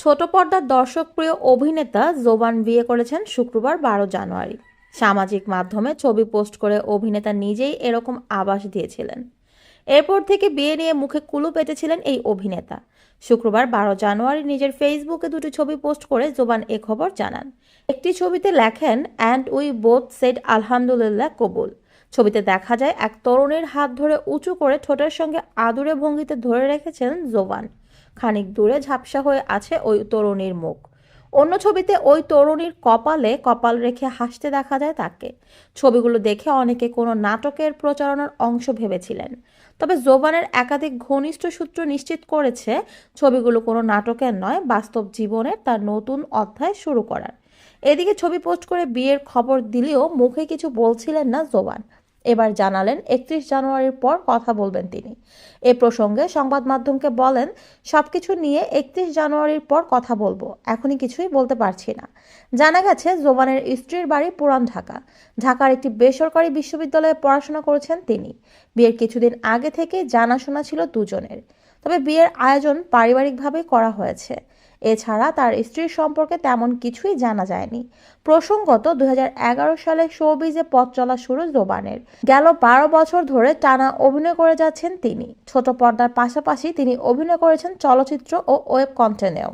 ছোট পর্দার দর্শকপ্রিয় অভিনেতা জোবান বিয়ে করেছেন শুক্রবার বারো জানুয়ারি। সামাজিক মাধ্যমে ছবি পোস্ট করে অভিনেতা নিজেই এরকম আভাস দিয়েছিলেন। এরপর থেকে বিয়ে নিয়ে মুখে কুলু পেতেছিলেন এই অভিনেতা। শুক্রবার বারো জানুয়ারি নিজের ফেসবুকে দুটি ছবি পোস্ট করে জোবান এ খবর জানান। একটি ছবিতে লেখেন অ্যান্ড উই বোথ সেড আলহামদুলিল্লাহ কবুল। ছবিতে দেখা যায়, এক তরুণীর হাত ধরে উঁচু করে ঠোঁটের সঙ্গে আদুরে ভঙ্গিতে ধরে রেখেছিলেন জোবান। খানিক দূরে ঝাপসা হয়ে আছে ওই তরুণীর মুখ। অন্য ছবিতে ওই তরুণীর কপালে কপাল রেখে হাসতে দেখা যায় তাকে। ছবিগুলো দেখে অনেকে কোনো নাটকের প্রচারণার অংশ ভেবেছিলেন। তবে জোবানের একাধিক ঘনিষ্ঠ সূত্র নিশ্চিত করেছে, ছবিগুলো কোনো নাটকের নয়, বাস্তব জীবনের তার নতুন অধ্যায় শুরু করার। এদিকে ছবি পোস্ট করে বিয়ের খবর দিলেও মুখে কিছু বলছিলেন না জোবান। এবার জানালেন, একত্রিশ জানুয়ারির পর কথা বলবেন তিনি। এ প্রসঙ্গে সংবাদ মাধ্যমকে বলেন, সবকিছু নিয়ে একত্রিশ জানুয়ারির পর কথা বলব, এখনই কিছুই বলতে পারছি না। জানা গেছে, জোবানের স্ত্রীর বাড়ি পুরান ঢাকা। ঢাকার একটি বেসরকারি বিশ্ববিদ্যালয়ে পড়াশোনা করেছেন তিনি। বিয়ের কিছুদিন আগে থেকে জানাশোনা ছিল দুজনের। তবে বিয়ের আয়োজন পারিবারিকভাবেই করা হয়েছে। এছাড়া তার স্ত্রীর সম্পর্কে তেমন কিছুই জানা যায়নি। প্রসঙ্গত দুই হাজার এগারো সালে শোবিজে পথ চলা শুরু জোবানের। গেল বারো বছর ধরে টানা অভিনয় করে যাচ্ছেন তিনি। ছোট পর্দার পাশাপাশি তিনি অভিনয় করেছেন চলচ্চিত্র ও ওয়েব কন্টেন্টেও।